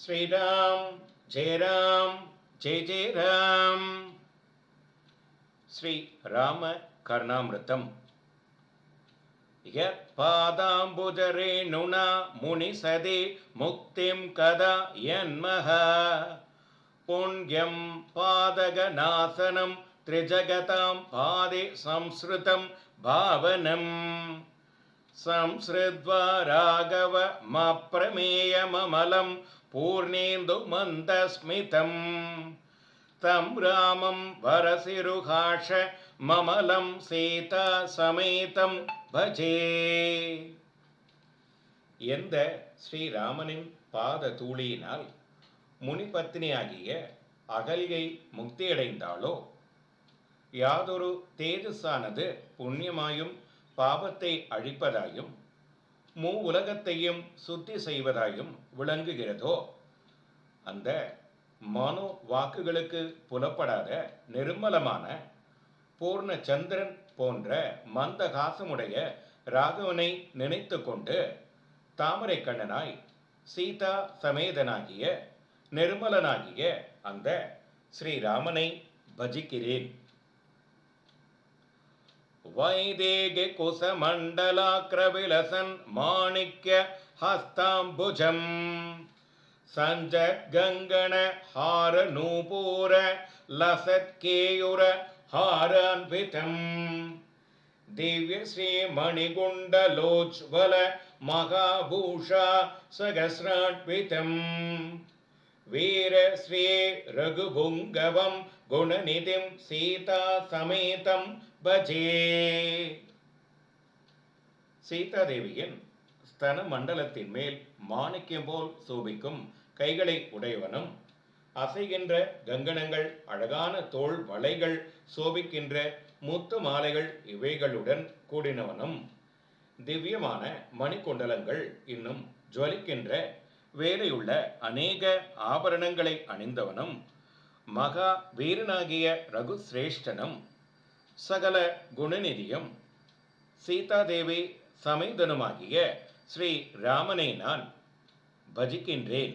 श्रीराम जय राम जय जय राम श्री राम कर्णामृतम् श्रीरामकर्णामृतम्पादाम्बुज मुनिसदे मुक्तिं कदा यन्मः पुण्यं पादगनासनं त्रिजगतां पादे संसृतं भावनम् संस्कृत्वा राघवमप्रमेयममलं पूर्णेन्दुमन्दस्मितं तं रामं वरसिरुहाष ममलं सीता சமேதம் பஜே எந்த ஸ்ரீராமனின் பாத தூளியினால் முனிபத்னியாகிய அகல்யை முக்தியடைந்தாளோ யாதொரு தேஜஸானது புண்ணியமாயும் பாபத்தை அழிப்பதாயும் மூ உலகத்தையும் சுத்தி செய்வதாயும் விளங்குகிறதோ? அந்த மனோ வாக்குகளுக்கு புலப்படாத நிர்மலமான பூர்ண சந்திரன் போன்ற மந்தகாசமுடைய ராகவனை நினைத்து கொண்டு தாமரை கண்ணனாய் சீதா சமேதனாகிய நிர்மலனாகிய அந்த ஸ்ரீராமனை பஜிக்கிறேன். वैदेह माणिक्य हस्ताम्बुजम्। सञ्जगङ्गण हार नूपुर लसत्केयुर हारान्वितम्। दिव्यश्रीमणिगुण्डलोज्ज्वल महाभूषा सहस्रान्वितम्। वीरश्री रघुपुङ्गवं गुणनिधिं सीतासमेतं भजे சீதாதேவியின் ஸ்தன மண்டலத்தின் மேல் மாணிக்கம் போல் சோபிக்கும் கைகளை உடையவனும் அசைகின்ற கங்கணங்கள் அழகான தோள் வளைகள் சோபிக்கின்ற முத்து மாலைகள் இவைகளுடன் கூடினவனும் திவ்யமான மணிக்குண்டலங்கள் இன்னும் ஜுவலிக்கின்ற வேலையுள்ள அநேக ஆபரணங்களை அணிந்தவனும் மகா வீரனாகிய ரகுசிரேஷ்டனும் சகல குணநிதியும் சீதாதேவி சமேதனுமாகிய ஸ்ரீ ராமனை நான் பஜிக்கின்றேன்.